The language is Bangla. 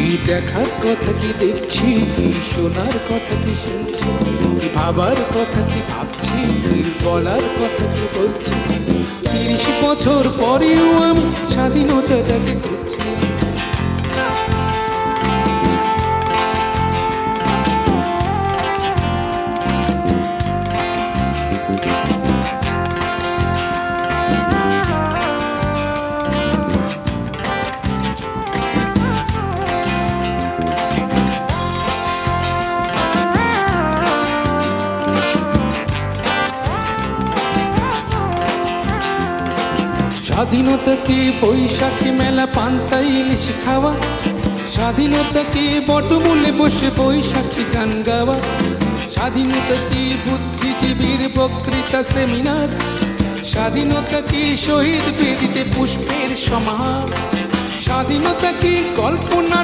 এই দেখার কথা কি দেখছি? এই শোনার কথা কি শুনছি? ভাবার কথা কি ভাবছি? এই বলার কথা কি বলছি? তিরিশ বছর পরেও আমি স্বাধীনতাটাকে খুঁজছি। স্বাধীনতা কি বৈশাখী মেলা পান্তা ইলিশ খাওয়া? স্বাধীনতা কি বটমূলে বসে বৈশাখী গান গাওয়া? স্বাধীনতা কি বুদ্ধিজীবীর বক্তৃতা সেমিনার? স্বাধীনতা কি শহীদ বেদিতে পুষ্পের সমাহার? স্বাধীনতা কি কল্পনা